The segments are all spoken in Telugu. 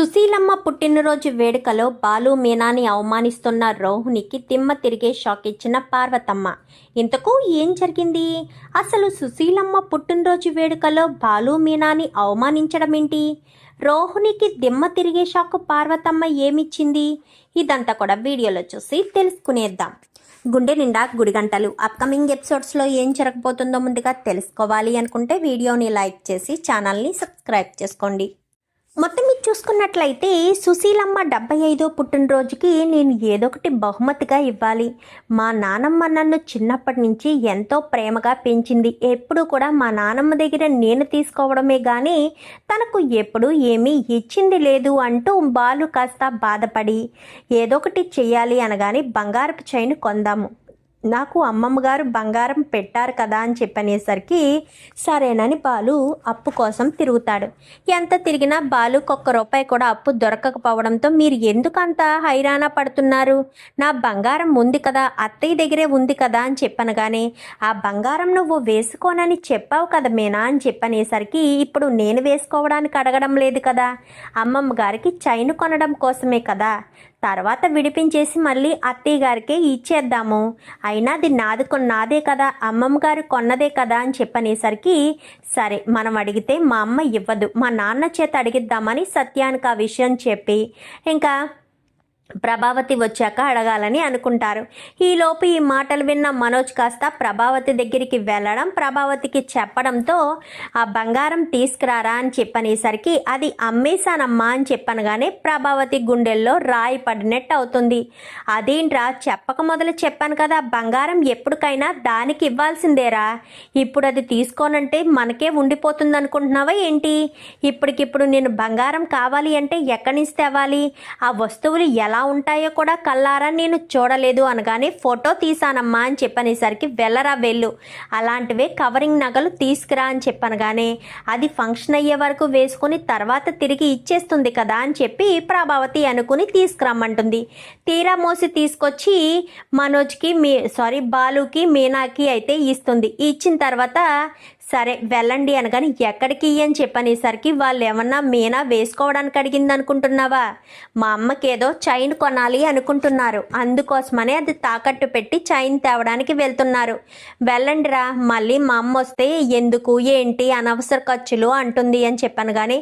సుశీలమ్మ పుట్టినరోజు వేడుకలో బాలు మీనాని అవమానిస్తున్న రోహిణికి తిమ్మ తిరిగే షాక్ ఇచ్చిన పార్వతమ్మ. ఇంతకు ఏం జరిగింది? అసలు సుశీలమ్మ పుట్టినరోజు వేడుకలో బాలు మీనాని అవమానించడం ఏంటి రోహిణికి దిమ్మ తిరిగే షాక్ పార్వతమ్మ ఏమిచ్చింది? ఇదంతా కూడా వీడియోలో చూసి తెలుసుకునేద్దాం. గుండె నిండా గుడిగంటలు. అప్కమింగ్ ఎపిసోడ్స్లో ఏం జరగబోతుందో ముందుగా తెలుసుకోవాలి అనుకుంటే వీడియోని లైక్ చేసి ఛానల్ని సబ్స్క్రైబ్ చేసుకోండి. మొత్తం మీరు చూసుకున్నట్లయితే సుశీలమ్మ డెబ్బై ఐదో పుట్టినరోజుకి నేను ఏదో ఒకటి బహుమతిగా ఇవ్వాలి. మా నానమ్మ నన్ను చిన్నప్పటి నుంచి ఎంతో ప్రేమగా పెంచింది. ఎప్పుడు కూడా మా నానమ్మ దగ్గర నేను తీసుకోవడమే కానీ తనకు ఎప్పుడు ఏమీ ఇచ్చింది లేదు అంటూ బాలు కాస్త బాధపడి ఏదో ఒకటి చెయ్యాలి అనగానే బంగారపు చైన్ కొందాము. నాకు అమ్మమ్మ గారు బంగారం పెట్టారు కదా అని చెప్పనేసరికి సరేనని బాలు అప్పు కోసం తిరుగుతాడు. ఎంత తిరిగినా బాలుకు ఒక్క రూపాయి కూడా అప్పు దొరకకపోవడంతో మీరు ఎందుకంత హైరాణ పడుతున్నారు? నా బంగారం ఉంది కదా అత్తయ్య దగ్గరే ఉంది కదా అని చెప్పనగానే ఆ బంగారం నువ్వు వేసుకోనని చెప్పావు కదా మీనా అని చెప్పనేసరికి ఇప్పుడు నేను వేసుకోవడానికి అడగడం లేదు కదా. అమ్మమ్మ గారికి చైన్ కొనడం కోసమే కదా. తర్వాత విడిపించేసి మళ్ళీ అత్తయ్య గారికే ఇచ్చేద్దాము. అయినా అది నాది కొ- నాదే కదా అమ్మమ్మ గారు కొన్నదే కదా అని చెప్పనేసరికి సరే మనం అడిగితే మా అమ్మ ఇవ్వదు మా నాన్న చేత అడిగిద్దామని సత్యానికి ఆ విషయం చెప్పి ఇంకా ప్రభావతి వచ్చాక అడగాలని అనుకుంటారు. ఈలోపు ఈ మాటలు విన్న మనోజ్ కాస్త ప్రభావతి దగ్గరికి వెళ్ళడం ప్రభావతికి చెప్పడంతో ఆ బంగారం తీసుకురారా అని చెప్పనేసరికి అది అమ్మేశానమ్మా అని చెప్పనగానే ప్రభావతి గుండెల్లో రాయి పడినట్టు అవుతుంది. అదేంట్రా చెప్పక మొదలు చెప్పాను కదా బంగారం ఎప్పటికైనా దానికి ఇవ్వాల్సిందేరా? ఇప్పుడు అది తీసుకోనంటే మనకే ఉండిపోతుంది అనుకుంటున్నావా ఏంటి? ఇప్పటికిప్పుడు నేను బంగారం కావాలి అంటే ఎక్కడి నుంచి తేవాలి? ఆ వస్తువులు ఎలా ఉంటాయో కూడా కల్లారా నేను చూడలేదు అనగానే ఫోటో తీసానమ్మా అని చెప్పనేసరికి వెళ్ళరా వెళ్ళు. అలాంటివే కవరింగ్ నగలు తీసుకురా అని చెప్పనగానే అది ఫంక్షన్ అయ్యే వరకు వేసుకుని తర్వాత తిరిగి ఇచ్చేస్తుంది కదా అని చెప్పి ప్రభావతి అనుకుని తీసుకురమ్మంటుంది. తీరా మోసి తీసుకొచ్చి మనోజ్కి మీ సారీ బాలుకి మీనాకి అయితే ఇస్తుంది. ఇచ్చిన తర్వాత సరే వెళ్ళండి అనగాని ఎక్కడికి అని చెప్పనేసరికి వాళ్ళు ఏమన్నా మీనా వేసుకోవడానికి అడిగింది అనుకుంటున్నావా మా అమ్మకి ఏదో చైన్ కొనాలి అనుకుంటున్నారు. అందుకోసమనే అది తాకట్టు పెట్టి చైన్ తేవడానికి వెళ్తున్నారు. వెళ్ళండిరా మళ్ళీ మా అమ్మ వస్తే ఎందుకు ఏంటి అనవసర ఖర్చులు అంటుంది అని చెప్పాను కానీ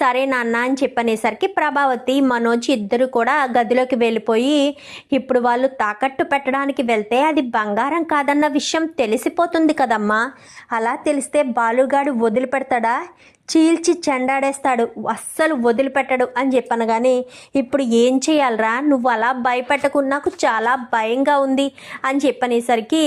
సరే నాన్న అని చెప్పనేసరికి ప్రభావతి మనోజ్ ఇద్దరు కూడా ఆ గదిలోకి వెళ్ళిపోయి ఇప్పుడు వాళ్ళు తాకట్టు పెట్టడానికి వెళ్తే అది బంగారం కాదన్న విషయం తెలిసిపోతుంది కదమ్మా. అలా చేస్తే బాలుగాడు వదిలిపెడతాడా? చీల్చి చెండాడేస్తాడు. అస్సలు వదిలిపెట్టడు అని చెప్పాను కానీ ఇప్పుడు ఏం చేయాలరా? నువ్వు అలా భయపెట్టకు నాకు చాలా భయంగా ఉంది అని చెప్పనేసరికి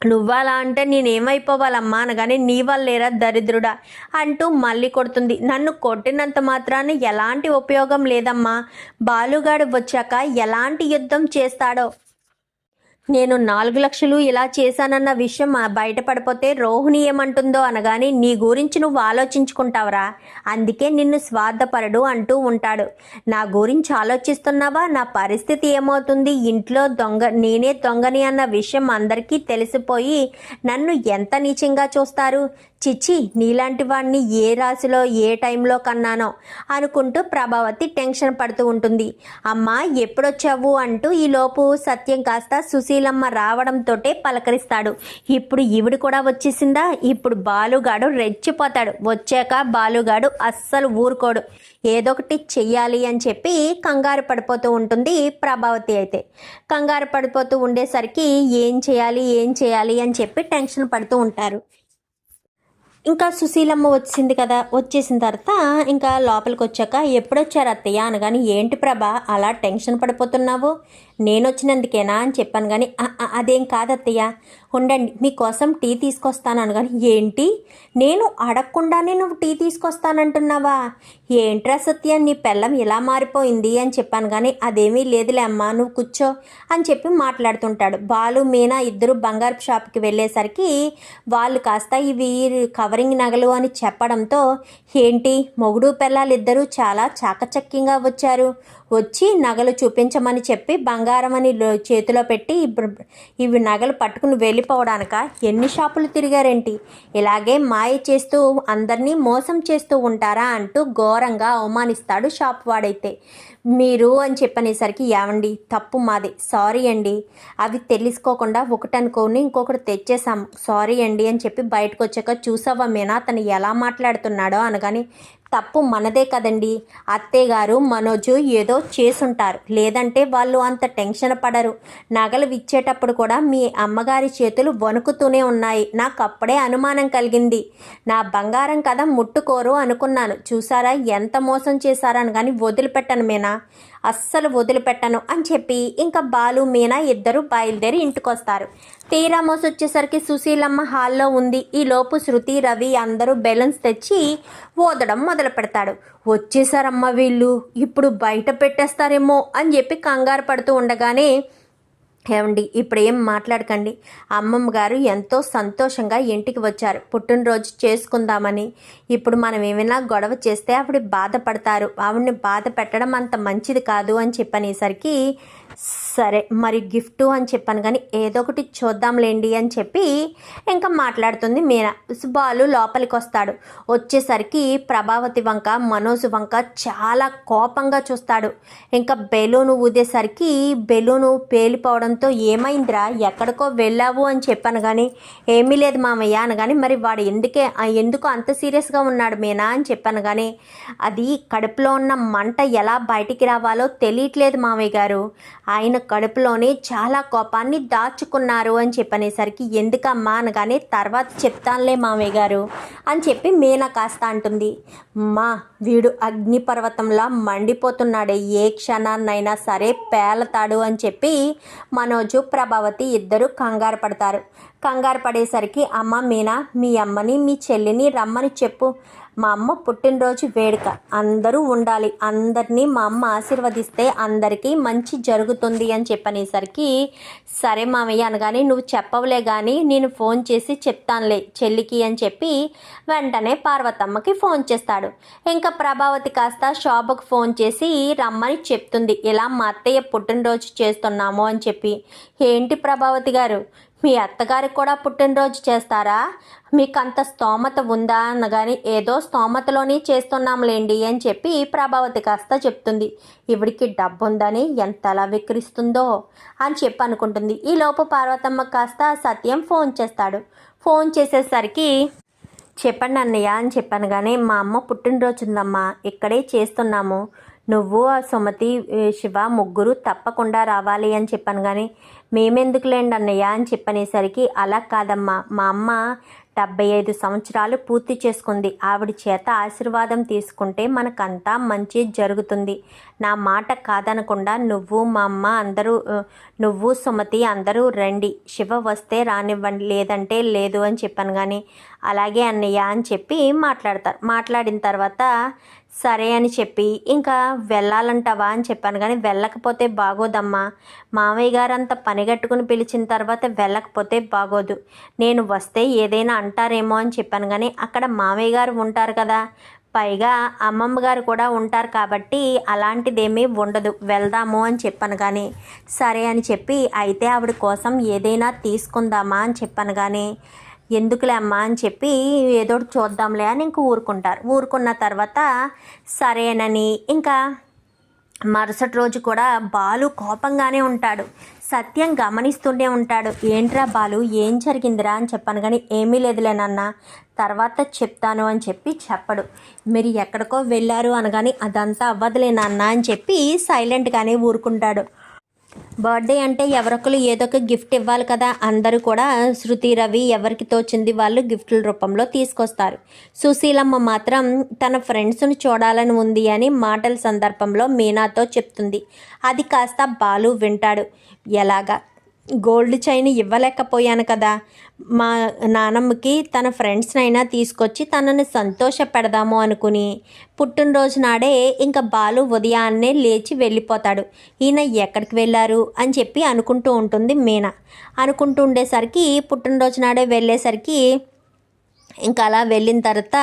నువ్వలా అంటే నేనేమైపోవాలమ్మా? అనగానే నీ వల్లేరా దరిద్రుడా? అంటూ మళ్ళీ కొడుతుంది. నన్ను కొట్టినంత మాత్రాన ఎలాంటి ఉపయోగం లేదమ్మా. బాలుగాడు వచ్చాక ఎలాంటి యుద్ధం చేస్తాడో నేను నాలుగు లక్షలు ఇలా చేశానన్న విషయం బయటపడిపోతే రోహిణి ఏమంటుందో అనగానే నీ గురించి నువ్వు ఆలోచించుకుంటావురా. అందుకే నిన్ను స్వార్థపరుడు అంటూ ఉంటాడు. నా గురించి ఆలోచిస్తున్నావా? నా పరిస్థితి ఏమవుతుంది? ఇంట్లో దొంగ నేనే దొంగని అన్న విషయం అందరికీ తెలిసిపోయి నన్ను ఎంత నీచంగా చూస్తారు? చిచ్చి నీలాంటి వాడిని ఏ రాశిలో ఏ టైంలో కన్నానో అనుకుంటూ ప్రభావతి టెన్షన్ పడుతూ ఉంటుంది. అమ్మా ఎప్పుడొచ్చావు అంటూ ఈలోపు సత్యం కాస్త సుశీలమ్మ రావడంతోటే పలకరిస్తాడు. ఇప్పుడు ఈవిడ కూడా వచ్చేసిందా? ఇప్పుడు బాలుగాడు రెచ్చిపోతాడు. వచ్చాక బాలుగాడు అస్సలు ఊరుకోడు. ఏదో ఒకటి చెయ్యాలి అని చెప్పి కంగారు పడిపోతూ ఉంటుంది ప్రభావతి అయితే. కంగారు పడిపోతూ ఉండేసరికి ఏం చేయాలి ఏం చేయాలి అని చెప్పి టెన్షన్ పడుతూ ఉంటారు. ఇంకా సుశీలమ్మ వచ్చింది కదా వచ్చేసిన తర్వాత ఇంకా లోపలికి వచ్చాక ఎప్పుడొచ్చారు అత్తయ్య అనగాని ఏంటి ప్రభా అలా టెన్షన్ పడిపోతున్నావు? నేను వచ్చినందుకేనా అని చెప్పాను కానీ అదేం కాదత్తయ్య. ఉండండి మీకోసం టీ తీసుకొస్తాను అనగాని ఏంటి? నేను అడగకుండానే నువ్వు టీ తీసుకొస్తానంటున్నావా? ఏంట్రా సత్య నీ పెళ్ళం ఇలా మారిపోయింది? అని చెప్పాను కానీ అదేమీ లేదులే అమ్మా నువ్వు కూర్చో అని చెప్పి మాట్లాడుతుంటాడు. బాలు మీనా ఇద్దరు బంగారు షాప్కి వెళ్ళేసరికి వాళ్ళు కాస్త ఇవి కవరింగ్ నగలు అని చెప్పడంతో ఏంటి? మొగుడు పిల్లలిద్దరూ చాలా చాకచక్యంగా వచ్చారు. వచ్చి నగలు చూపించమని చెప్పి బంగారం అని చేతిలో పెట్టి ఇవి నగలు పట్టుకుని వెళ్ళిపోవడానిక? ఎన్ని షాపులు తిరిగారేంటి? ఇలాగే మాయ చేస్తూ అందరినీ మోసం చేస్తూ ఉంటారా అంటూ ఘోరంగా అవమానిస్తాడు షాప్ వాడైతే. మీరు అని చెప్పనేసరికి ఏమండి తప్పు మాది. సారీ అండి. అవి తెలుసుకోకుండా ఒకటి అనుకోని ఇంకొకటి తెచ్చేసాం సారీ అండి అని చెప్పి బయటకు వచ్చాక చూసావా మీనా? అతను ఎలా మాట్లాడుతున్నాడో అనగాని తప్పు మనదే కదండి. అత్తయ్యగారు మనోజు ఏదో చేసుంటారు. లేదంటే వాళ్ళు అంత టెన్షన్ పడరు. నగలు ఇచ్చేటప్పుడు కూడా మీ అమ్మగారి చేతులు వణుకుతూనే ఉన్నాయి. నాకు అప్పుడే అనుమానం కలిగింది. నా బంగారం కదా ముట్టుకోరు అనుకున్నాను. చూసారా? ఎంత మోసం చేశారని కానీ వదిలిపెట్టను మీనా. అస్సలు వదిలిపెట్టను అని చెప్పి ఇంకా బాలు మీనా ఇద్దరు బయలుదేరి ఇంటికొస్తారు. తీరా మోసి వచ్చేసరికి సుశీలమ్మ హాల్లో ఉంది. ఈ లోపు శృతి రవి అందరూ బెలూన్స్ తెచ్చి ఓదడం మొదలు పెడతాడు వచ్చేసారమ్మ వీళ్ళు. ఇప్పుడు బయట పెట్టేస్తారేమో అని చెప్పి కంగారు పడుతూ ఉండగానే ఏమండి ఇప్పుడు ఏం మాట్లాడకండి. అమ్మమ్మ గారు ఎంతో సంతోషంగా ఇంటికి వచ్చారు. పుట్టినరోజు చేసుకుందామని. ఇప్పుడు మనం ఏమైనా గొడవ చేస్తే ఆవిడ బాధపడతారు. ఆవిడని బాధ పెట్టడం అంత మంచిది కాదు అని చెప్పనేసరికి సరే మరి గిఫ్ట్ అని చెప్పాను కానీ ఏదో ఒకటి చూద్దాంలేండి అని చెప్పి ఇంకా మాట్లాడుతుంది మీనా. బాలు లోపలికి వస్తాడు వచ్చేసరికి ప్రభావతి వంక మనోజ్ వంక చాలా కోపంగా చూస్తాడు. ఇంకా బెలూను ఊదేసరికి బెలూను పేలిపోవడంతో ఏమైందిరా ఎక్కడికో వెళ్ళావు అని చెప్పాను కానీ ఏమీ లేదు మామయ్య అనగాని మరి వాడు ఎందుకే ఎందుకు అంత సీరియస్గా ఉన్నాడు మీనా అని చెప్పాను కానీ అది కడుపులో ఉన్న మంట ఎలా బయటికి రావాలో తెలియట్లేదు మామయ్య గారు. ఆయన కడుపులోనే చాలా కోపాన్ని దాచుకున్నారు అని చెప్పనేసరికి ఎందుకమ్మా అనగానే తర్వాత చెప్తానులే మామయ్య గారు అని చెప్పి మీనా కాస్త అంటుంది. మా వీడు అగ్నిపర్వతంలా మండిపోతున్నాడే ఏ క్షణాన్నైనా సరే పేలతాడు అని చెప్పి మనోజు ప్రభావతి ఇద్దరు కంగారు పడతారు. కంగారు పడేసరికి అమ్మ మీనా మీ అమ్మని మీ చెల్లిని రమ్మని చెప్పు. మా అమ్మ పుట్టినరోజు వేడుక. అందరూ ఉండాలి. అందరినీ మా అమ్మ ఆశీర్వదిస్తే అందరికీ మంచి జరుగుతుంది అని చెప్పనేసరికి సరే మామయ్య అనగానే నువ్వు చెప్పవులే కానీ నేను ఫోన్ చేసి చెప్తానులే చెల్లికి అని చెప్పి వెంటనే పార్వతమ్మకి ఫోన్ చేస్తాడు. ఇంకా ప్రభావతి కాస్త శోభకు ఫోన్ చేసి రమ్మని చెప్తుంది. ఇలా మా అత్తయ్య పుట్టినరోజు చేస్తున్నాము అని చెప్పి. ఏంటి ప్రభావతి గారు? మీ అత్తగారికి కూడా పుట్టినరోజు చేస్తారా? మీకు అంత స్తోమత ఉందా? అనగాని ఏదో స్తోమతలోనే చేస్తున్నాంలేండి అని చెప్పి ప్రభావతి కాస్త చెప్తుంది. ఇవిడికి డబ్బు ఉందని ఎంతలా విక్రిస్తుందో అని చెప్పి అనుకుంటుంది. ఈ పార్వతమ్మ కాస్త సత్యం ఫోన్ చేస్తాడు. ఫోన్ చేసేసరికి చెప్పండి అన్నయ్య అని చెప్పాను కానీ మా అమ్మ పుట్టినరోజు ఉందమ్మా ఇక్కడే చేస్తున్నాము. నువ్వు ఆ సుమతి శివ ముగ్గురు తప్పకుండా రావాలి అని చెప్పాను కానీ మేమెందుకులేండి అన్నయ్య అని చెప్పనేసరికి అలా కాదమ్మా. మా అమ్మ డెబ్బై ఐదు సంవత్సరాలు పూర్తి చేసుకుంది. ఆవిడ చేత ఆశీర్వాదం తీసుకుంటే మనకంతా మంచి జరుగుతుంది. నా మాట కాదనకుండా నువ్వు మా అమ్మ అందరూ నువ్వు సుమతి అందరూ రండి. శివ వస్తే రానివ్వండి. లేదంటే లేదు అని చెప్పాను కానీ అలాగే అన్నయ్య అని చెప్పి మాట్లాడతారు. మాట్లాడిన తర్వాత సరే అని చెప్పి ఇంకా వెళ్ళాలంటావా? అని చెప్పాను. కానీ వెళ్ళకపోతే బాగోదమ్మా. మామయ్య గారు అంత పనిగట్టుకుని పిలిచిన తర్వాత వెళ్ళకపోతే బాగోదు. నేను వస్తే ఏదైనా అంటారేమో అని చెప్పాను. కానీ అక్కడ మామయ్య గారు ఉంటారు కదా. పైగా అమ్మమ్మ గారు కూడా ఉంటారు కాబట్టి అలాంటిదేమీ ఉండదు. వెళ్దాము అని చెప్పాను. కానీ సరే అని చెప్పి అయితే ఆవిడ కోసం ఏదైనా తీసుకుందామా? అని చెప్పాను. కానీ ఎందుకులే అమ్మా అని చెప్పి ఏదో చూద్దాంలే అని ఇంక ఊరుకుంటారు. ఊరుకున్న తర్వాత సరేనని ఇంకా మరుసటి రోజు కూడా బాలు కోపంగానే ఉంటాడు. సత్యం గమనిస్తూనే ఉంటాడు. ఏంట్రా బాలు ఏం జరిగిందిరా? అని చెప్పాను కానీ ఏమీ లేదులేనన్న తర్వాత చెప్తాను అని చెప్పి చెప్పడు. మీరు ఎక్కడికో వెళ్ళారు అనగాని అదంతా అవ్వదులేనన్న అని చెప్పి సైలెంట్గానే ఊరుకుంటాడు. బర్త్డే అంటే ఎవరొకరు ఏదో ఒక గిఫ్ట్ ఇవ్వాలి కదా. అందరూ కూడా శృతి రవి ఎవరికి తోచింది వాళ్ళు గిఫ్ట్ల రూపంలో తీసుకొస్తారు. సుశీలమ్మ మాత్రం తన ఫ్రెండ్స్ని చూడాలని ఉంది అని మాటల సందర్భంలో మీనాతో చెప్తుంది. అది కాస్త బాలు వింటాడు. ఎలాగా? గోల్డ్ చైన్ ఇవ్వలేకపోయాను కదా. మా నానమ్మకి తన ఫ్రెండ్స్నైనా తీసుకొచ్చి తనని సంతోష పెడదాము అనుకుని పుట్టినరోజు నాడే ఇంకా బాలు ఉదయాన్నే లేచి వెళ్ళిపోతాడు. ఈయన ఎక్కడికి వెళ్ళారు అని చెప్పి అనుకుంటూ ఉంటుంది మీనా. అనుకుంటూ ఉండేసరికి పుట్టినరోజు నాడే వెళ్ళేసరికి ఇంకా అలా వెళ్ళిన తర్వాత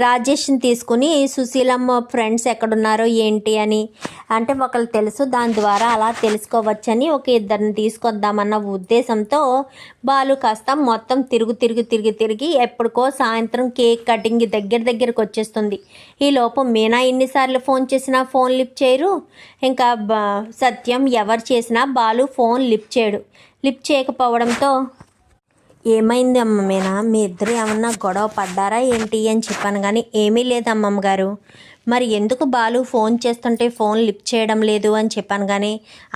రాజేష్ని తీసుకుని సుశీలమ్మ ఫ్రెండ్స్ ఎక్కడున్నారో ఏంటి అని? అంటే ఒకళ్ళు తెలుసు దాని ద్వారా అలా తెలుసుకోవచ్చని ఒక ఇద్దరిని తీసుకొద్దామన్న ఉద్దేశంతో బాలు కాస్త మొత్తం తిరుగు తిరుగు తిరిగి తిరిగి ఎప్పటికో సాయంత్రం కేక్ కటింగ్ దగ్గర దగ్గరకు వచ్చేస్తుంది. ఈ లోపం మీనా ఎన్నిసార్లు ఫోన్ చేసినా ఫోన్ లిఫ్ట్ చేయరు. ఇంకా సత్యం ఎవరు చేసినా బాలు ఫోన్ లిఫ్ట్ చేయడు. లిఫ్ట్ చేయకపోవడంతో ఏమైంది అమ్మ మీనా మీ ఇద్దరు ఏమన్నా గొడవ పడ్డారా ఏంటి అని చెప్పాను కానీ ఏమీ లేదు అమ్మమ్మ గారు మరి ఎందుకు బాలు ఫోన్ చేస్తుంటే ఫోన్ లిఫ్ట్ చేయడం లేదు అని చెప్పాను కానీ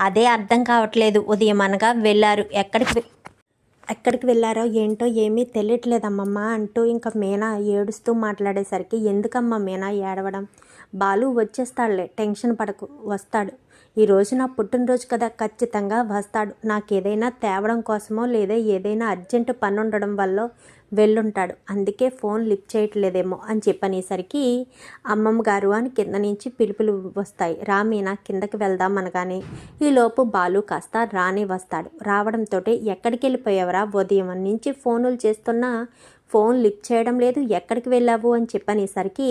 అదే అర్థం కావట్లేదు. ఉదయం అనగా వెళ్ళారు. ఎక్కడికి ఎక్కడికి వెళ్ళారో ఏంటో ఏమీ తెలియట్లేదమ్మమ్మ అంటూ ఇంకా మీనా ఏడుస్తూ మాట్లాడేసరికి ఎందుకమ్మా మీనా ఏడవడం? బాలు వచ్చేస్తాడులే టెన్షన్ పడకు వస్తాడు. ఈ రోజు నా పుట్టినరోజు కదా ఖచ్చితంగా వస్తాడు. నాకు ఏదైనా తేవడం కోసమో లేదా ఏదైనా అర్జెంట్ పని ఉండడం వల్ల వెళ్ళుంటాడు. అందుకే ఫోన్ లిఫ్ట్ చేయట్లేదేమో అని చెప్పనేసరికి అమ్మమ్మ గారు అని కింద నుంచి పిలుపులు వస్తాయి. రామీనా కిందకి వెళ్దాం అనగానే ఈలోపు బాలు కాస్త రానే వస్తాడు. రావడంతో ఎక్కడికి వెళ్ళిపోయావరా? ఉదయం నుంచి ఫోనులు చేస్తున్నా ఫోన్ లిఫ్ట్ చేయడం లేదు. ఎక్కడికి వెళ్ళావు? అని చెప్పనేసరికి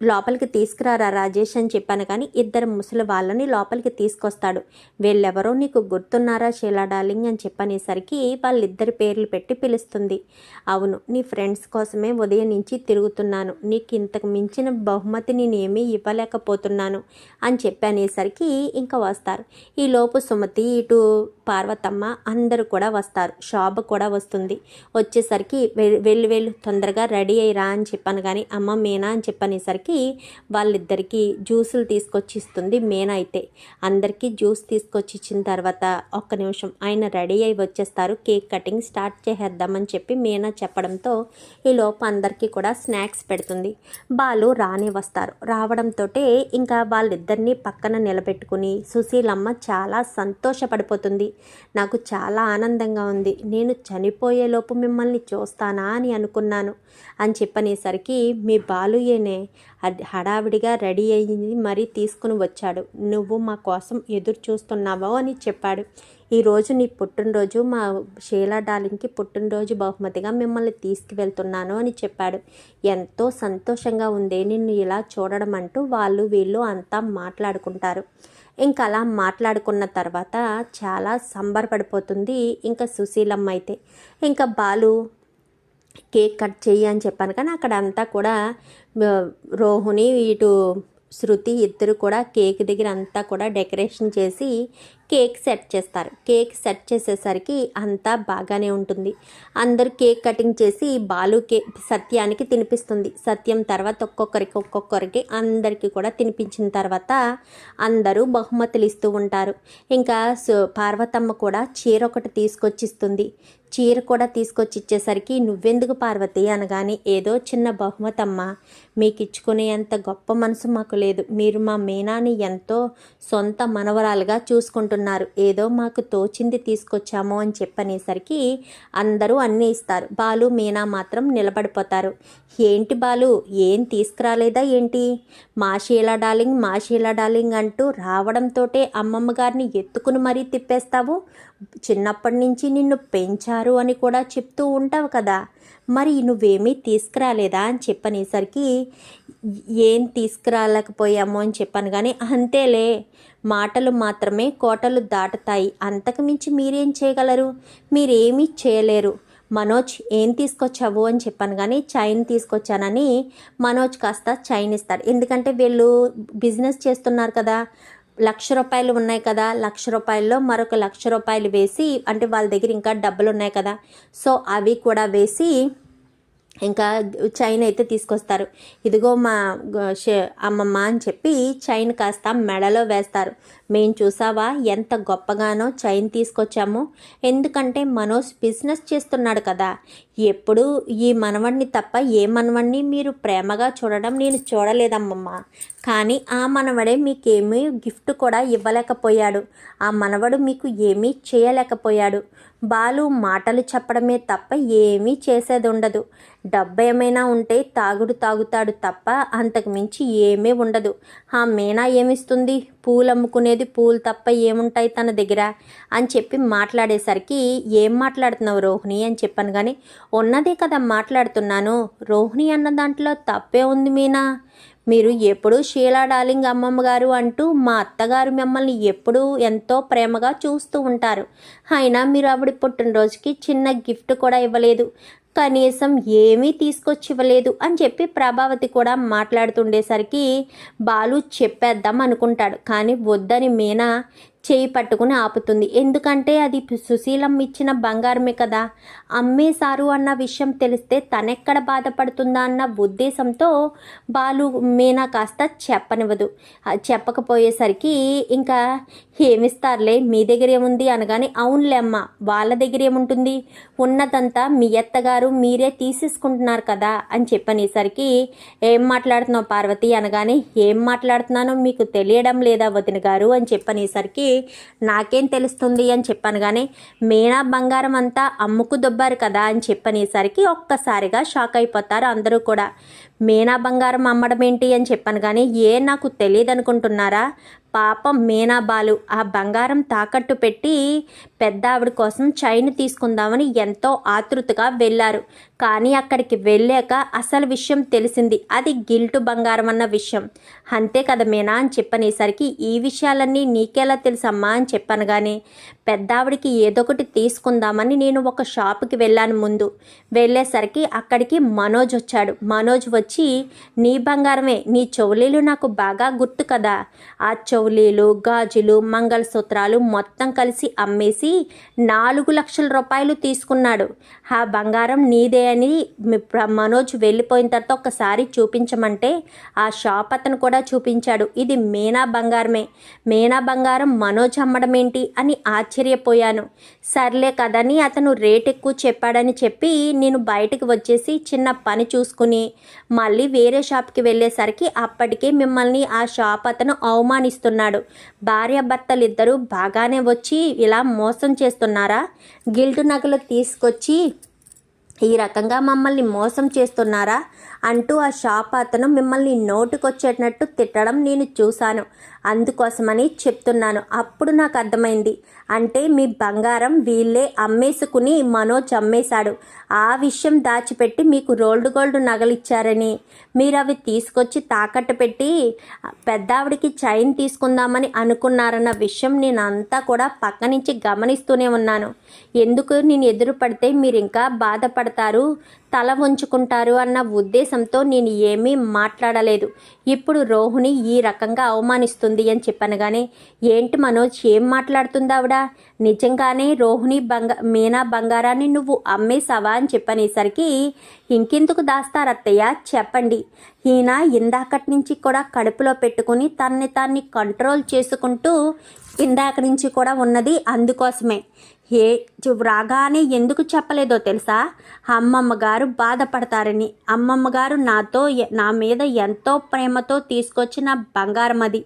లోపలికి తీసుకురారా రాజేష్ అని చెప్పాను కానీ ఇద్దరు ముసలి వాళ్ళని లోపలికి తీసుకొస్తాడు. వీళ్ళెవరో నీకు గుర్తున్నారా షీలా డార్లింగ్ అని చెప్పనేసరికి వాళ్ళిద్దరి పేర్లు పెట్టి పిలుస్తుంది. అవును నీ ఫ్రెండ్స్ కోసమే ఉదయం నుంచి తిరుగుతున్నాను. నీకు ఇంతకు మించిన బహుమతి నేనేమీ ఇవ్వలేకపోతున్నాను అని చెప్పనేసరికి ఇంకా వస్తారు. ఈ లోపు సుమతి ఇటు పార్వతమ్మ అందరూ కూడా వస్తారు. శోభ కూడా వస్తుంది. వచ్చేసరికి వెళ్ళి వెళ్ళు వెళ్ళు తొందరగా రెడీ అయ్యిరా అని చెప్పాను కానీ అమ్మ మీనా అని చెప్పనేసరికి వాళ్ళిద్దరికీ జ్యూసులు తీసుకొచ్చి ఇస్తుంది మేన అయితే. అందరికీ జ్యూస్ తీసుకొచ్చి ఇచ్చిన తర్వాత ఒక్క నిమిషం ఆయన రెడీ అయి వచ్చేస్తారు. కేక్ కటింగ్ స్టార్ట్ చేసేద్దామని చెప్పి మేనా చెప్పడంతో ఈ లోపు అందరికీ కూడా స్నాక్స్ పెడుతుంది. బాలు రానే వస్తారు. రావడంతో ఇంకా వాళ్ళిద్దరినీ పక్కన నిలబెట్టుకుని సుశీలమ్మ చాలా సంతోషపడిపోతుంది. నాకు చాలా ఆనందంగా ఉంది. నేను చనిపోయేలోపు మిమ్మల్ని చూస్తానా అని అనుకున్నాను అని చెప్పనేసరికి మీ బాలుయేనే అది హడావిడిగా రెడీ అయ్యింది మరీ తీసుకుని వచ్చాడు. నువ్వు మా కోసం ఎదురు చూస్తున్నావో అని చెప్పాడు. ఈరోజు నీ పుట్టినరోజు మా షీలా డాలింగ్కి పుట్టినరోజు బహుమతిగా మిమ్మల్ని తీసుకువెళ్తున్నాను అని చెప్పాడు. ఎంతో సంతోషంగా ఉంది నిన్ను ఇలా చూడడం అంటూ వాళ్ళు వీళ్ళు అంతా మాట్లాడుకుంటారు. ఇంకా అలా మాట్లాడుకున్న తర్వాత చాలా సంబరపడిపోతుంది ఇంకా సుశీలమ్మ అయితే. ఇంకా బాలు కేక్ కట్ చెయ్యి అని చెప్పాను. కానీ అక్కడ అంతా కూడా రోహుని రోహిణి ఇటు శృతి ఇద్దరు కూడా కేక్ దగ్గర అంతా కూడా డెకరేషన్ చేసి కేక్ సెట్ చేస్తారు. కేక్ సెట్ చేసేసరికి అంతా బాగానే ఉంటుంది. అందరూ కేక్ కటింగ్ చేసి బాలు కేక్ సత్యానికి తినిపిస్తుంది. సత్యం తర్వాత ఒక్కొక్కరికి ఒక్కొక్కరికి అందరికీ కూడా తినిపించిన తర్వాత అందరూ బహుమతులు ఇస్తూ ఉంటారు. ఇంకా పార్వతమ్మ కూడా చీర ఒకటి తీసుకొచ్చిస్తుంది. చీర కూడా తీసుకొచ్చి ఇచ్చేసరికి నువ్వెందుకు పార్వతి? అనగానే ఏదో చిన్న బహుమతమ్మ మీకు ఇచ్చుకునే అంత గొప్ప మనసు మాకు లేదు. మీరు మా మీనాని ఎంతో సొంత మనవరాలుగా చూసుకుంటున్నారు. ఏదో మాకు తోచింది తీసుకొచ్చాము అని చెప్పనేసరికి అందరూ అన్నీ ఇస్తారు బాలు మీనా మాత్రం నిలబడిపోతారు. ఏంటి బాలు ఏం తీసుకురాలేదా ఏంటి? మా షీలా డార్లింగ్ మా షీలా డార్లింగ్ అంటూ రావడంతోటే అమ్మమ్మ గారిని ఎత్తుకుని మరీ తిప్పేస్తావు? చిన్నప్పటి నుంచి నిన్ను పెంచారు అని కూడా చెప్తూ ఉంటావు కదా. మరి నువ్వేమీ తీసుకురాలేదా అని చెప్పనేసరికి ఏం తీసుకురాలేకపోయాము అని చెప్పాను కానీ అంతేలే మాటలు మాత్రమే కోటలు దాటుతాయి. అంతకు మించి మీరేం చేయగలరు? మీరేమీ చేయలేరు. మనోజ్ ఏం తీసుకొచ్చావు అని చెప్పాను కానీ చైన్ తీసుకొచ్చానని మనోజ్ కాస్త చైన్ ఇస్తాడు. ఎందుకంటే వీళ్ళు బిజినెస్ చేస్తున్నారు కదా. లక్ష రూపాయలు ఉన్నాయి కదా. లక్ష రూపాయల్లో మరొక లక్ష రూపాయలు వేసి అంటే వాళ్ళ దగ్గర ఇంకా డబ్బులు ఉన్నాయి కదా. సో అవి కూడా వేసి ఇంకా చైన్ అయితే తీసుకొస్తారు. ఇదిగో మా అమ్మమ్మ అని చెప్పి చైన్ కాస్త మెడలో వేస్తారు. మేము చూసావా ఎంత గొప్పగానో చైన్ తీసుకొచ్చాము. ఎందుకంటే మనోజ్ బిజినెస్ చేస్తున్నాడు కదా. ఎప్పుడు ఈ మనవడిని తప్ప ఏ మనవడిని మీరు ప్రేమగా చూడడం నేను చూడలేదమ్మమ్మ. కానీ ఆ మనవడే మీకేమీ గిఫ్ట్ కూడా ఇవ్వలేకపోయాడు. ఆ మనవడు మీకు ఏమీ చేయలేకపోయాడు. బాలు మాటలు చెప్పడమే తప్ప ఏమీ చేసేది ఉండదు డబ్బు ఏమైనా ఉంటే తాగుడు తాగుతాడు తప్ప అంతకు మించి ఏమీ ఉండదు. ఆ మీనా ఏమిస్తుంది? పూలు అమ్ముకునేది పూలు తప్ప ఏముంటాయి తన దగ్గర? అని చెప్పి మాట్లాడేసరికి ఏం మాట్లాడుతున్నావు రోహిణి? అని చెప్పాను కానీ ఉన్నదే కదా మాట్లాడుతున్నాను. రోహిణి అన్న దాంట్లో తప్పే ఉంది మీనా. మీరు ఎప్పుడూ షీలా డార్లింగ్ అమ్మమ్మ గారు అంటూ మా అత్తగారు మిమ్మల్ని ఎప్పుడూ ఎంతో ప్రేమగా చూస్తూ ఉంటారు. అయినా మీరు ఆవిడ పుట్టినరోజుకి చిన్న గిఫ్ట్ కూడా ఇవ్వలేదు. కనీసం ఏమీ తీసుకొచ్చి ఇవ్వలేదు అని చెప్పి ప్రభావతి కూడా మాట్లాడుతుండేసరికి బాలు చెప్పేద్దాం అనుకుంటాడు. కానీ వద్దని మీనా చేయి పట్టుకుని ఆపుతుంది. ఎందుకంటే అది సుశీలం ఇచ్చిన బంగారమే కదా. అమ్మేశారు అన్న విషయం తెలిస్తే తనెక్కడ బాధపడుతుందా అన్న ఉద్దేశంతో బాలు మీనా కాస్త చెప్పనివ్వదు. చెప్పకపోయేసరికి ఇంకా ఏమిస్తారులే మీ దగ్గర ఏముంది అనగానే అవునులే అమ్మ వాళ్ళ దగ్గర ఏముంటుంది ఉన్నదంతా మీ అత్తగారు మీరే తీసేసుకుంటున్నారు కదా అని చెప్పనేసరికి ఏం మాట్లాడుతున్నావు పార్వతి? అనగానే ఏం మాట్లాడుతున్నానో మీకు తెలియడం లేదా వదిన గారు అని చెప్పనేసరికి నాకేం తెలుస్తుంది అని చెప్పాను కానీ మీనా బంగారం అంతా అమ్ముకు దొబ్బారు కదా అని చెప్పనేసరికి ఒక్కసారిగా షాక్ అయిపోతారు అందరూ కూడా. మీనా బంగారం అమ్మడం ఏంటి అని చెప్పాను కానీ ఏ నాకు తెలియదు అనుకుంటున్నారా పాపం మీనాబాలు ఆ బంగారం తాకట్టు పెట్టి పెద్ద ఆవిడ కోసం చైన్ తీసుకుందామని ఎంతో ఆతృతగా వెళ్ళారు. కానీ అక్కడికి వెళ్ళాక అసలు విషయం తెలిసింది. అది గిల్టు బంగారం అన్న విషయం. అంతే కదా మీనా అని చెప్పనేసరికి ఈ విషయాలన్నీ నీకెలా తెలుసమ్మా అని చెప్పాను కానీ పెద్దావిడికి ఏదో ఒకటి తీసుకుందామని నేను ఒక షాప్కి వెళ్ళాను ముందు. వెళ్ళేసరికి అక్కడికి మనోజ్ వచ్చాడు. మనోజ్ వచ్చి నీ బంగారమే నీ చెవులీలు నాకు బాగా గుర్తు కదా. ఆ చెవులీలు గాజులు మంగళసూత్రాలు మొత్తం కలిసి అమ్మేసి నాలుగు లక్షల రూపాయలు తీసుకున్నాడు. ఆ బంగారం నీదే అని మనోజ్ వెళ్ళిపోయిన తర్వాత ఒకసారి చూపించమంటే ఆ షాప్ అతను కూడా చూపించాడు. ఇది మీనా బంగారమే. మీనా బంగారం మనోజ్ అమ్మడం ఏంటి అని ఆశ్చర్యపోయాను. సర్లే కదని అతను రేట్ ఎక్కువ చెప్పాడని చెప్పి నేను బయటకు వచ్చేసి చిన్న పని చూసుకుని మళ్ళీ వేరే షాప్కి వెళ్ళేసరికి అప్పటికే మిమ్మల్ని ఆ షాప్ అతను అవమానిస్తున్నాడు. భార్యాభర్తలిద్దరూ బాగానే వచ్చి ఇలా మోస మోసం చేస్తున్నారా? గిల్టు నగలు తీసుకొచ్చి ఈ రకంగా మమ్మల్ని మోసం చేస్తున్నారా? అంటూ ఆ షాప్ అతను మిమ్మల్ని నోటుకొచ్చేటట్టు తిట్టడం నేను చూశాను. అందుకోసమని చెప్తున్నాను. అప్పుడు నాకు అర్థమైంది. అంటే మీ బంగారం వీళ్ళే అమ్మేసుకుని మనోజ్ అమ్మేశాడు. ఆ విషయం దాచిపెట్టి మీకు రోల్డ్ గోల్డ్ నగలిచ్చారని. మీరు అవి తీసుకొచ్చి తాకట్టు పెట్టి పెద్దావిడికి చైన్ తీసుకుందామని అనుకున్నారన్న విషయం నేను అంతా కూడా పక్క నుంచి గమనిస్తూనే ఉన్నాను. ఎందుకు? నేను ఎదురు పడితే మీరు ఇంకా బాధపడతారు. తల ఉంచుకుంటారు అన్న ఉద్దేశంతో నేను ఏమీ మాట్లాడలేదు. ఇప్పుడు రోహిణి ఈ రకంగా అవమానిస్తుంది అని చెప్పాను కానీ ఏంటి మనోజ్ ఏం మాట్లాడుతుంది ఆవిడ నిజంగానే రోహిణి బంగ మీనా బంగారాన్ని నువ్వు అమ్మేశావా? అని చెప్పనేసరికి ఇంకెందుకు దాస్తారత్తయ్య చెప్పండి. ఈయన ఇందాకటి నుంచి కూడా కడుపులో పెట్టుకుని తన్ని తాన్ని కంట్రోల్ చేసుకుంటూ ఇందాక నుంచి కూడా ఉన్నది అందుకోసమే. ఏ రాగానే ఎందుకు చెప్పలేదో తెలుసా? అమ్మమ్మ గారు బాధపడతారని. అమ్మమ్మ గారు నాతో నా మీద ఎంతో ప్రేమతో తీసుకొచ్చిన బంగారం అది.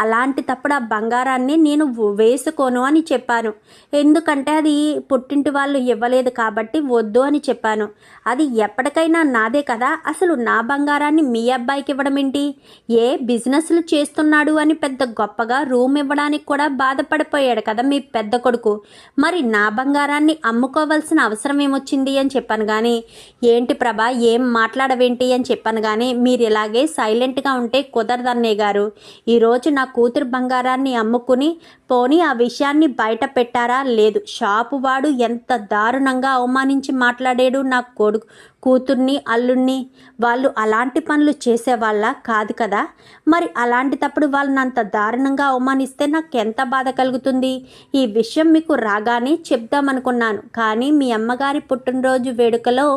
అలాంటి తప్పుడు ఆ బంగారాన్ని నేను వేసుకోను అని చెప్పాను. ఎందుకంటే అది పుట్టింటి వాళ్ళు ఇవ్వలేదు కాబట్టి వద్దు అని చెప్పాను. అది ఎప్పటికైనా నాదే కదా? అసలు నా బంగారాన్ని మీ అబ్బాయికి ఇవ్వడం ఏంటి ఏ బిజినెస్లు చేస్తున్నాడు అని పెద్ద గొప్పగా రూమ్ ఇవ్వడానికి కూడా బాధపడిపోయాడు కదా మీ పెద్ద కొడుకు. మరి నా బంగారాన్ని అమ్ముకోవాల్సిన అవసరం ఏమొచ్చింది అని చెప్పాను కానీ ఏంటి ప్రభా ఏం మాట్లాడవేంటి అని చెప్పాను కానీ మీరు ఇలాగే సైలెంట్గా ఉంటే కుదరదన్నే గారు. ఈరోజు నా కూతురు బంగారాన్ని అమ్ముకుని పోనీ ఆ విషయాన్ని బయట పెట్టారా? లేదు. షాపు వాడు ఎంత దారుణంగా అవమానించి మాట్లాడాడు నా కొడుకు కూతుర్ని అల్లుణ్ణి. వాళ్ళు అలాంటి పనులు చేసేవాళ్ళ కాదు కదా? మరి అలాంటి తప్పుడు వాళ్ళని అంత దారుణంగా అవమానిస్తే నాకు ఎంత బాధ కలుగుతుంది? ఈ విషయం మీకు రాగానే చెప్దామనుకున్నాను. కానీ మీ అమ్మగారి పుట్టినరోజు వేడుకలో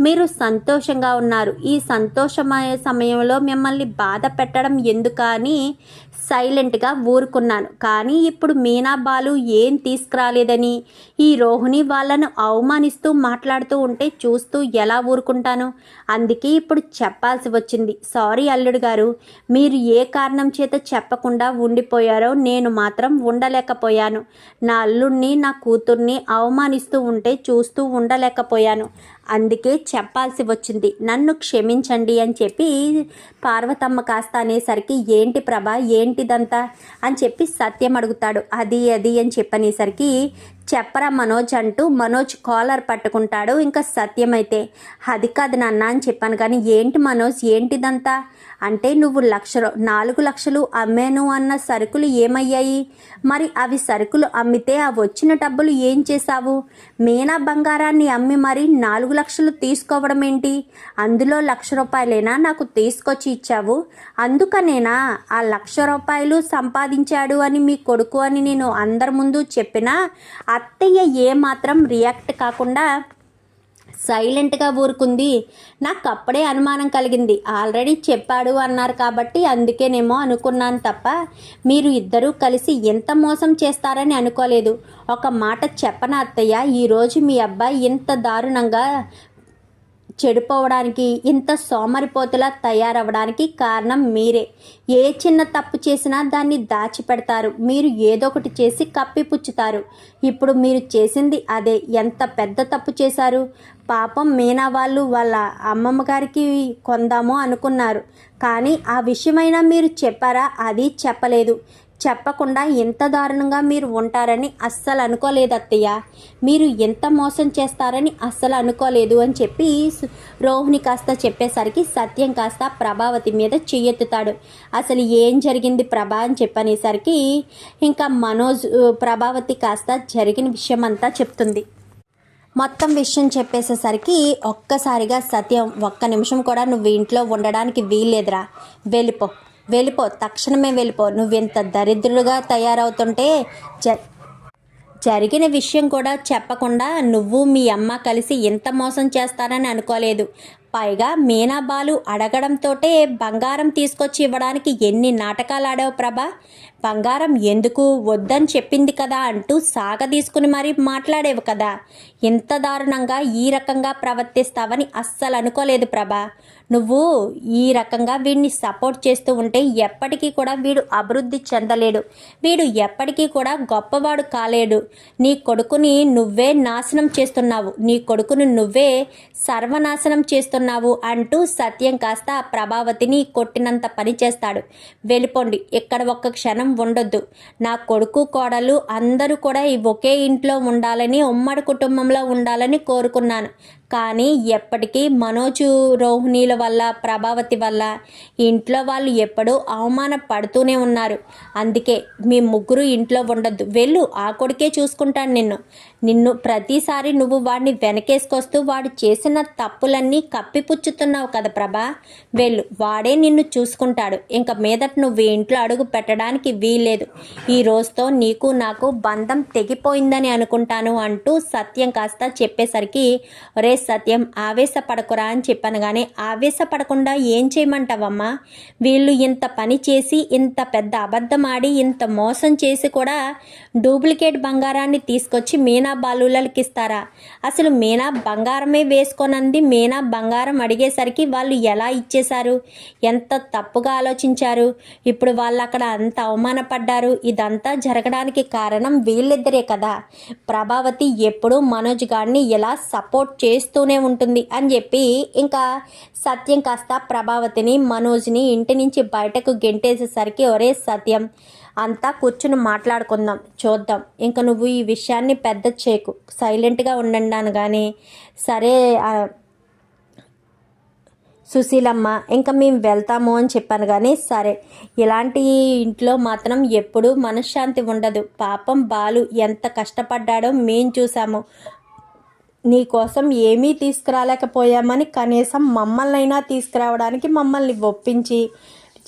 మీరు సంతోషంగా ఉన్నారు. ఈ సంతోషమయ సమయంలో మిమ్మల్ని బాధ పెట్టడం ఎందుకని సైలెంట్గా ఊరుకున్నాను. కానీ ఇప్పుడు మీనా బాలు ఏం తీసుకురాలేదని ఈ రోహిణి వాళ్ళను అవమానిస్తూ మాట్లాడుతూ ఉంటే చూస్తూ ఎలా ఊరుకుంటాను? అందుకే ఇప్పుడు చెప్పాల్సి వచ్చింది. సారీ అల్లుడు గారు మీరు ఏ కారణం చేత చెప్పకుండా ఉండిపోయారో నేను మాత్రం ఉండలేకపోయాను. నా అల్లుడిని నా కూతుర్ని అవమానిస్తూ ఉంటే చూస్తూ ఉండలేకపోయాను. అందుకే చెప్పాల్సి వచ్చింది. నన్ను క్షమించండి అని చెప్పి పార్వతమ్మ కాస్త అనేసరికి ఏంటి ప్రభ? ఏంటిదంతా? అని చెప్పి సత్యం అడుగుతాడు. అది అది అని చెప్పనేసరికి చెప్పరా మనోజ్ అంటూ మనోజ్ కాలర్ పట్టుకుంటాడు. ఇంకా సత్యమైతే అది కాదు నాన్న అని చెప్పాను. కానీ ఏంటి మనోజ్? ఏంటిదంతా? అంటే నువ్వు లక్ష నాలుగు లక్షలు అమ్మాను అన్న సరుకులు ఏమయ్యాయి? మరి అవి సరుకులు అమ్మితే ఆ వచ్చిన డబ్బులు ఏం చేశావు? మీనా బంగారాన్ని అమ్మి మరి నాలుగు లక్షలు తీసుకోవడం ఏంటి? అందులో లక్ష రూపాయలేనా నాకు తీసుకొచ్చి ఇచ్చావు? అందుకనేనా ఆ లక్ష రూపాయలు సంపాదించాడు అని మీ కొడుకు అని నేను అందరి ముందు చెప్పినా అత్తయ్య ఏమాత్రం రియాక్ట్ కాకుండా సైలెంట్గా ఊరుకుంది. నాకు అప్పుడే అనుమానం కలిగింది. ఆల్రెడీ చెప్పాడు అన్నారు కాబట్టి అందుకేనేమో అనుకున్నాను తప్ప మీరు ఇద్దరూ కలిసి ఎంత మోసం చేస్తారని అనుకోలేదు. ఒక మాట చెప్పన అత్తయ్య? ఈరోజు మీ అబ్బాయి ఇంత దారుణంగా చెడిపోవడానికి ఇంత సోమరిపోతులా తయారవడానికి కారణం మీరే. ఏ చిన్న తప్పు చేసినా దాన్ని దాచిపెడతారు. మీరు ఏదో ఒకటి చేసి కప్పిపుచ్చుతారు. ఇప్పుడు మీరు చేసింది అదే. ఎంత పెద్ద తప్పు చేశారు? పాపం మీనా వాళ్ళు వాళ్ళ అమ్మమ్మ గారికి కొందాము అనుకున్నారు. కానీ ఆ విషయమైనా మీరు చెప్పారా? అది చెప్పలేదు. చెప్పకుండా ఎంత దారుణంగా మీరు ఉంటారని అస్సలు అనుకోలేదు అత్తయ్య. మీరు ఎంత మోసం చేస్తారని అస్సలు అనుకోలేదు అని చెప్పి రోహిణి కాస్త చెప్పేసరికి సత్యం కాస్త ప్రభావతి మీద చెయ్యెత్తుతాడు. అసలు ఏం జరిగింది ప్రభా అని చెప్పనేసరికి ఇంకా మనోజ్ ప్రభావతి కాస్త జరిగిన విషయం అంతా చెప్తుంది. మొత్తం విషయం చెప్పేసేసరికి ఒక్కసారిగా సత్యం ఒక్క నిమిషం కూడా నువ్వు ఇంట్లో ఉండడానికి వీల్లేదురా. వెళ్ళిపో. వెళ్ళిపో తక్షణమే వెళ్ళిపో. నువ్వెంత దరిద్రులుగా తయారవుతుంటే జ జరిగిన విషయం కూడా చెప్పకుండా నువ్వు మీ అమ్మ కలిసి ఇంత మోసం చేస్తారని అనుకోలేదు. పైగా మీనాబాలు అడగడంతోటే బంగారం తీసుకొచ్చి ఇవ్వడానికి ఎన్ని నాటకాలు ఆడావు ప్రభా? బంగారం ఎందుకు వద్దని చెప్పింది కదా అంటూ సాగ తీసుకుని మరీ మాట్లాడేవు కదా. ఇంత దారుణంగా ఈ రకంగా ప్రవర్తిస్తావని అస్సలు అనుకోలేదు ప్రభా. నువ్వు ఈ రకంగా వీడిని సపోర్ట్ చేస్తూ ఉంటే ఎప్పటికీ కూడా వీడు అభివృద్ధి చెందలేడు. వీడు ఎప్పటికీ కూడా గొప్పవాడు కాలేడు. నీ కొడుకుని నువ్వే నాశనం చేస్తున్నావు. నీ కొడుకుని నువ్వే సర్వనాశనం చేస్తున్నావు. అంటూ సత్యం కాస్త ప్రభావతిని కొట్టినంత పని చేస్తాడు. వెళ్ళిపోండి ఇక్కడ ఒక్క క్షణం ఉండొద్దు. నా కొడుకు కోడలు అందరూ కూడా ఒకే ఇంట్లో ఉండాలని ఉమ్మడి కుటుంబంలో ఉండాలని కోరుకున్నాను. కానీ ఎప్పటికీ మనోజు రోహిణీల వల్ల ప్రభావతి వల్ల ఇంట్లో వాళ్ళు ఎప్పుడూ అవమాన పడుతూనే ఉన్నారు. అందుకే మీ ముగ్గురు ఇంట్లో ఉండొద్దు. వెళ్ళు ఆ కొడుకే చూసుకుంటాను నిన్ను. నిన్ను ప్రతిసారి నువ్వు వాడిని వెనకేసుకొస్తూ వాడు చేసిన తప్పులన్నీ కప్పిపుచ్చుతున్నావు కదా ప్రభా. వెళ్ళు వాడే నిన్ను చూసుకుంటాడు. ఇంక మీదట నువ్వు ఇంట్లో అడుగు పెట్టడానికి వీలేదు ఈ రోజుతో నీకు నాకు బంధం తెగిపోయిందని అనుకుంటాను అంటూ సత్యం కాస్త చెప్పేసరికి రే సత్యం ఆవేశపడకురా అని చెప్పాను కానీ ఆవేశపడకుండా ఏం చేయమంటావమ్మా? వీళ్ళు ఇంత పని చేసి ఇంత పెద్ద అబద్ధం ఆడి ఇంత మోసం చేసి కూడా డూప్లికేట్ బంగారాన్ని తీసుకొచ్చి మీన బాలులకి ఇస్తారా? అసలు మీనా బంగారమే వేసుకోనంది మీనా బంగారం అడిగేసరికి వాళ్ళు ఎలా ఇచ్చేశారు? ఎంత తప్పుగా ఆలోచించారు? ఇప్పుడు వాళ్ళు అక్కడ అంత అవమానపడ్డారు. ఇదంతా జరగడానికి కారణం వీళ్ళిద్దరే కదా. ప్రభావతి ఎప్పుడూ మనోజ్ గారిని ఎలా సపోర్ట్ చేస్తూనే ఉంటుంది అని చెప్పి ఇంకా సత్యం కాస్త ప్రభావతిని మనోజ్ని ఇంటి నుంచి బయటకు గెంటేసేసరికి ఒరే సత్యం అంతా కూర్చుని మాట్లాడుకుందాం చూద్దాం. ఇంకా నువ్వు ఈ విషయాన్ని పెద్ద చేకు. సైలెంట్గా ఉండండి కానీ సరే సుశీలమ్మ ఇంకా మేము వెళ్తాము అని చెప్పాను కానీ సరే. ఇలాంటి ఇంట్లో మాత్రం ఎప్పుడూ మనశ్శాంతి ఉండదు. పాపం బాలు ఎంత కష్టపడ్డాడో మేము చూసాము. నీకోసం ఏమీ తీసుకురాలేకపోయామని కనీసం మమ్మల్నైనా తీసుకురావడానికి మమ్మల్ని ఒప్పించి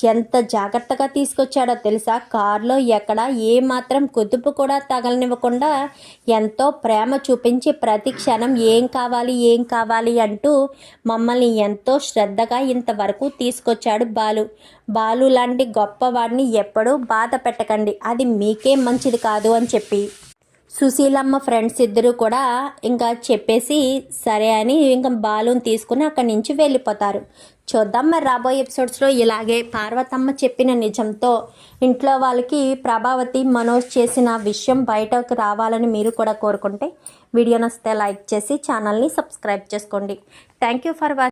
ఎంత జాగ్రత్తగా తీసుకొచ్చాడో తెలుసా? కారులో ఎక్కడ ఏ మాత్రం కుదుపు కూడా తగలనివ్వకుండా ఎంతో ప్రేమ చూపించి ప్రతి క్షణం ఏం కావాలి ఏం కావాలి అంటూ మమ్మల్ని ఎంతో శ్రద్ధగా ఇంతవరకు తీసుకొచ్చాడు బాలు. బాలు లాంటి గొప్పవాడిని ఎప్పుడూ బాధ పెట్టకండి. అది మీకే మంచిది కాదు అని చెప్పి. సుశీలమ్మ ఫ్రెండ్స్ ఇద్దరు కూడా ఇంకా చెప్పేసి సరే అని ఇంకా బాలుని తీసుకుని అక్కడి నుంచి వెళ్ళిపోతారు. చూద్దాం మరి రాబోయే ఎపిసోడ్స్లో ఇలాగే పార్వతమ్మ చెప్పిన నిజంతో ఇంట్లో వాళ్ళకి ప్రభావతి మనోజ్ చేసిన విషయం బయటకు రావాలని మీరు కూడా కోరుకుంటే వీడియో నచ్చితే లైక్ చేసి ఛానల్ని సబ్స్క్రైబ్ చేసుకోండి. Thank you for watching